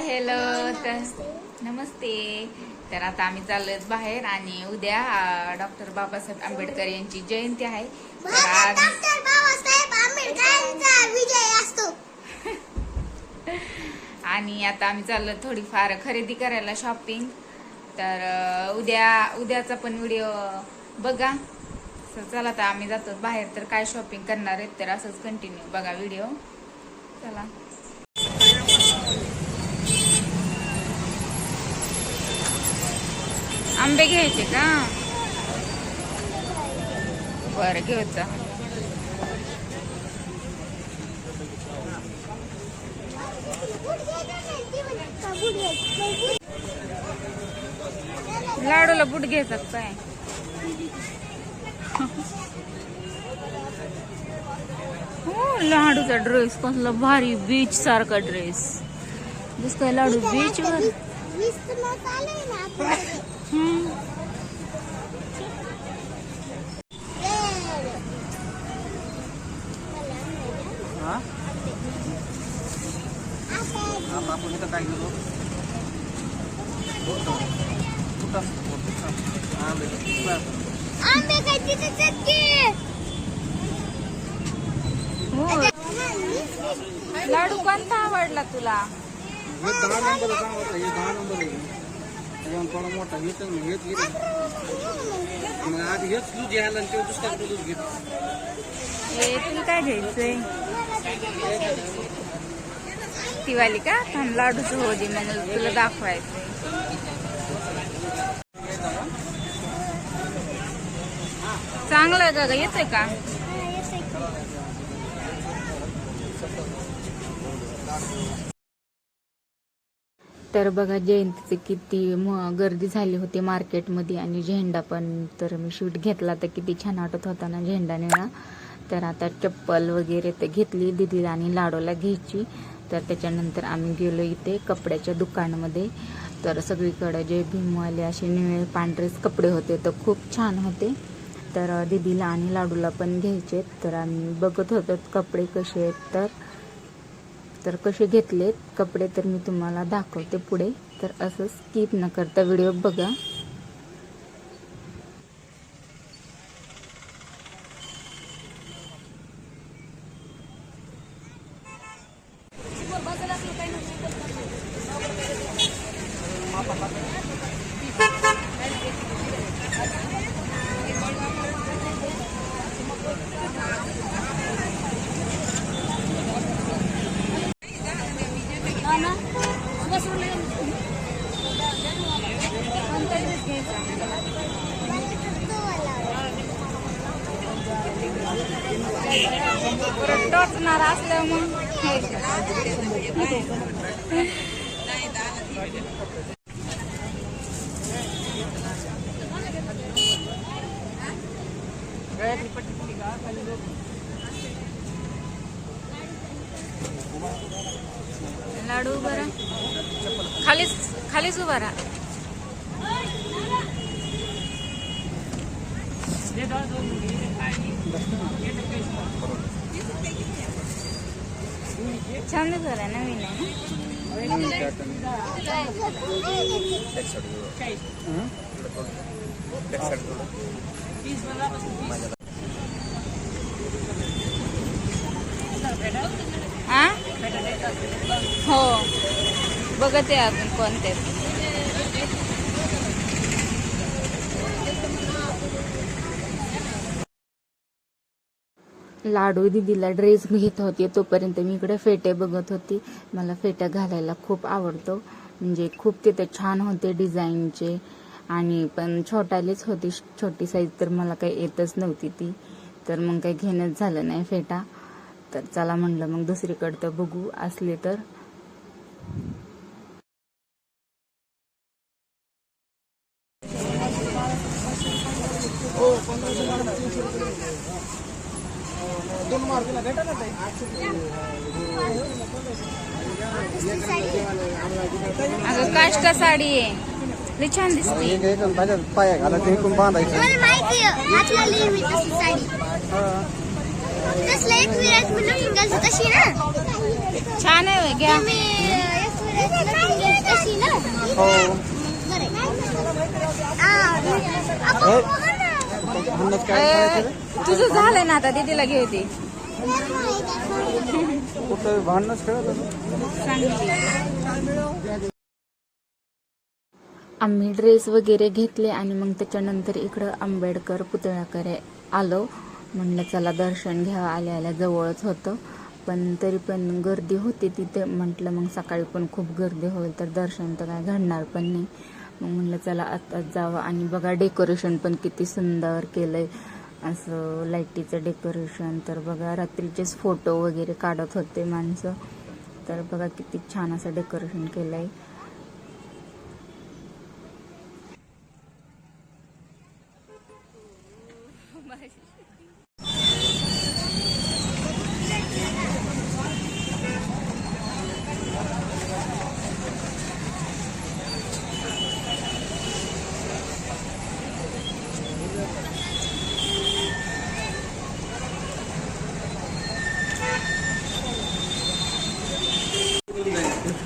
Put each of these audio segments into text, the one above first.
Hello तर नमस्ते. तर आता आम्ही चाललोय बाहेर आणि उद्या डॉक्टर बाबासाहेब आंबेडकर यांची जयंती आहे. तर आज आणि आता आम्ही चाललो थोडीफार खरेदी करायला शॉपिंग तर उद्या उद्याचा पण व्हिडिओ बघा. तर चला आता आम्ही जातो बाहेर. तर काय शॉपिंग करणार आहेत तर असंच कंटिन्यू बघा व्हिडिओ चला. आंबे घ्यायचे का? बरं घेऊचा लाडूला बुट घ्यायचा काय? लाडूचा ड्रेस कसला भारी बीच सारखा ड्रेस दिस काय लाडू बीच वर आंबे. काय तिथे हो लाडू कोणता आवडला तुला? हे दहा नंबर सांगत हे दहा नंबर आहे. त्याच्यावर थोडा मोठा घेत मग आधी हेच दूध घ्यायला आणि तेव्हा दुसऱ्या दूध घेत हे तुला काय घ्यायचंय? दिवाळी का? थांब लाडूचं हो दे मग तुला दाखवायचंय. चांगलं का? येतोय का? तर बघा जयंतीचे किती म- गर्दी झाली होती मार्केटमध्ये आणि झेंडा पण तर मी शूट घेतला तर किती छान वाटत होता ना झेंडा निळा तर आता चप्पल वगैरे तर घेतली दिदीला आणि लाडूला घ्यायची. तर त्याच्यानंतर आम्ही गेलो इथे कपड्याच्या दुकानामध्ये. तर सगळीकडे जे भीमवाले असे निळे पांढरेच कपडे होते तर खूप छान होते. तर दिदीला आणि लाडूला पण घ्यायचे तर आम्ही बघत होतो कपडे कसे आहेत तर तर कसे घेतलेत कपडे तर मी तुम्हाला दाखवते पुढे. तर असं स्किप न करता व्हिडिओ बघा. लाडू उभा राहा. खालीच खालीच उभा राहा. छान झालं नवीन आहे ना आ? हो बघते अजून कोणते लाडू दिदीला ड्रेस घेत होते. तोपर्यंत मी इकडे फेटे बघत होती. मला फेट्या घालायला खूप आवडतो. म्हणजे खूप तिथे छान होते डिझाईनचे आणि पण छोटालीच होती. छोटी साईज तर मला काही येतच नव्हती ती. तर मग काही घेणंच झालं नाही फेटा. तर चला म्हणलं मग दुसरीकडं तर बघू असले तर. अगं काष्टा साडी आहे. लई छान दिसते पाया घाला ते इकडून बांधायचं मला माहिती आहे आजला लई मी तशी साडी. तसलं एक विराज मी लटून घालतो तशी ना. छान आहे होय, घ्या मी एक विराज लटून घालतो तशी ना. हो. बरं. आ, आपण तुझं झालंय ना आता दीदीला घे होती कुठं भांडणच खेळत. आम्ही ड्रेस वगैरे घेतले आणि मग त्याच्यानंतर इकडं आंबेडकर पुतळ्याकडे आलो. म्हणलं चला दर्शन घ्या. आल्या आल्या जवळच होतं. पण तरी पण गर्दी होती तिथे. म्हटलं मग सकाळी पण खूप गर्दी होईल तर दर्शन तर काय घडणार पण नाही. मग म्हणलं चला आत्ताच जावं. आणि बघा डेकोरेशन पण किती सुंदर केलंय. असं लाईटीचं डेकोरेशन तर बघा रात्रीचेच फोटो वगैरे काढत होते माणसं. तर बघा किती छान असं डेकोरेशन केलंय. आहे काढून देतात का बरं? लगेच अरे. भूक लागते आईस्क्रीम आहे ना अरे कुठं झालं ते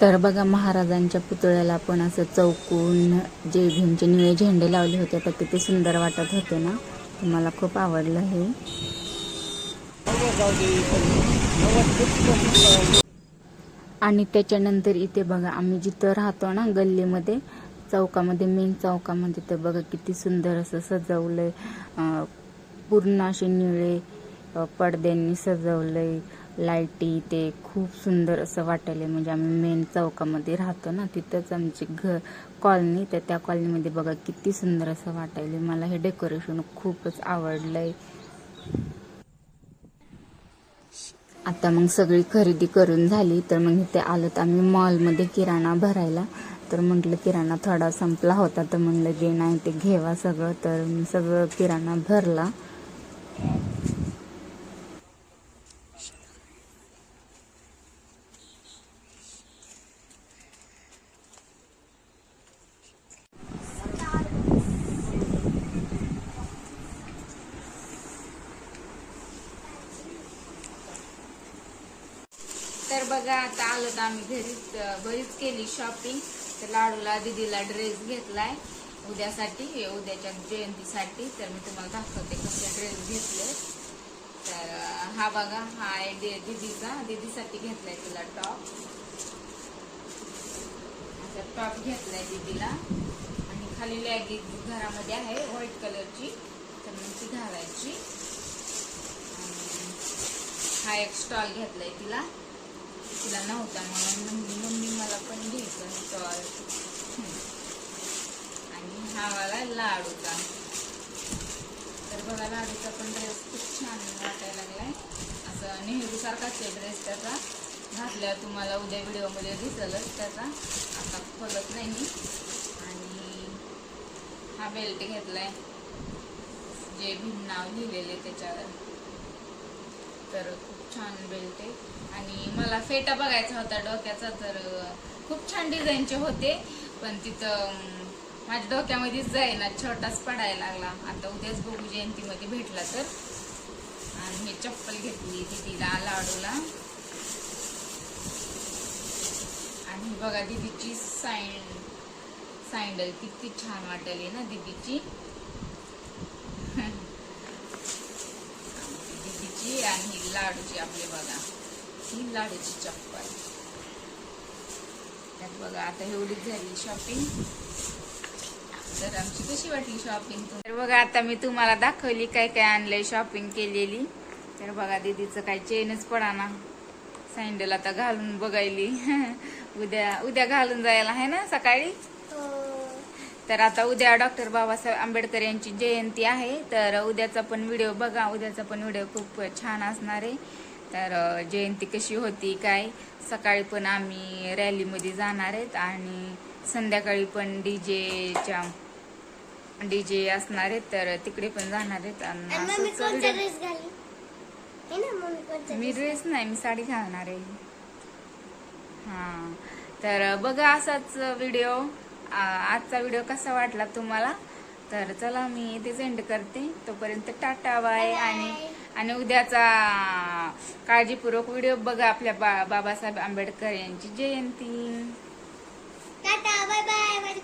तर बघा महाराजांच्या पुतळ्याला पण असं चौकून जे भीमचे निळे झेंडे लावले होते. तर किती सुंदर वाटत होते ना? मला खूप आवडलं हे. आणि त्याच्यानंतर इथे बघा आम्ही जिथं राहतो ना गल्लीमध्ये चौकामध्ये मेन चौकामध्ये तर बघा किती सुंदर असं सजवलंय. पूर्ण असे निळे पडद्यांनी सजवलंय. लाईटी ते खूप सुंदर असं वाटायलंय. म्हणजे आम्ही मेन चौकामध्ये राहतो ना तिथंच आमची घर कॉलनी तर त्या कॉलनीमध्ये बघा किती सुंदर असं वाटायलंय. मला हे डेकोरेशन खूपच आवडलंय. आता मग सगळी खरेदी करून झाली तर मग इथे आलो तर आम्ही मॉलमध्ये किराणा भरायला. तर म्हटलं किराणा थोडा संपला होता तर म्हणलं जे नाही ते घेवा सगळं. तर सगळं किराणा भरला. तर बघा आता आलो तर आम्ही घरीच बरीच केली शॉपिंग तर लाडूला दीदीला ड्रेस घेतलाय. उद्यासाठी हे उद्याच्या जयंतीसाठी. तर मी तुम्हाला दाखवते कसले ड्रेस घेतले तर हा बघा हा आहे दिदीचा. दीदीचा दीदीसाठी घेतलाय तिला टॉप असा टॉप घेतलाय दिदीला. आणि खाली लॅगिंग घरामध्ये आहे व्हाईट कलरची तर मग ती घालायची. हा एक स्टॉल घेतलाय तिला. तिला नव्हता म्हणून मम्मी मम्मी मला पण घ्यायचं स्टॉल आणि हा वाला लाडूचा. तर बघा लाडूचा पण ड्रेस खूप छान वाटायला लागलाय. असं नेहरूसारखाच आहे ड्रेस त्याचा घातल्या. तुम्हाला उद्या व्हिडिओमध्ये दिसलच त्याचा. आता खोलत नाही मी. आणि हा बेल्ट घेतलाय. जे भीम नाव लिहिलेले त्याच्यावर. तर खूप छान बेल्ट आहे आणि मला फेटा बघायचा होता डोक्याचा तर खूप छान डिझाईनचे होते. पण तिथं माझ्या डोक्यामध्येच जाईना छोटाच पडायला लागला. आता उद्याच बघू जयंतीमध्ये भेटला तर. आणि हे चप्पल घेतली दीदीला लाडूला. आणि बघा दीदीची साईंड सँडल किती छान वाटली ना दीदीची दीदीची आणि ही लाडूची आपली बघा ही लाडूची चप्पल. त्यात बघा आता एवढीच झाली शॉपिंग तर आमची कशी वाटली शॉपिंग तर बघा आता मी तुम्हाला दाखवली काय काय आणलंय शॉपिंग केलेली. तर बघा दीदीचं काय चेनच पडा ना सँडल आता घालून बघायली. उद्या उद्या घालून जायला आहे ना सकाळी? तर आता उद्या डॉक्टर बाबासाहेब आंबेडकर यांची जयंती आहे. तर उद्याचा पण व्हिडिओ बघा. उद्याचा पण व्हिडिओ खूप छान असणार आहे. तर जयंती कशी होती काय? सकाळी पण आम्ही रॅलीमध्ये जाणार आहेत आणि संध्याकाळी पण डीजेच्या डीजे असणार आहेत. तर तिकडे पण जाणार आहेत. आणि मी? ड्रेस नाही मी साडी घालणार आहे. हा. तर बघा असाच व्हिडिओ. आजचा व्हिडिओ कसा वाटला तुम्हाला? तर चला मी इथे सेंड करते. तोपर्यंत टाटा बाय आणि आणि उद्याचा काळजीपूर्वक व्हिडिओ बघा आपल्या बा बाबासाहेब आंबेडकर यांची. जयंती. टाटा बाय बाय माझी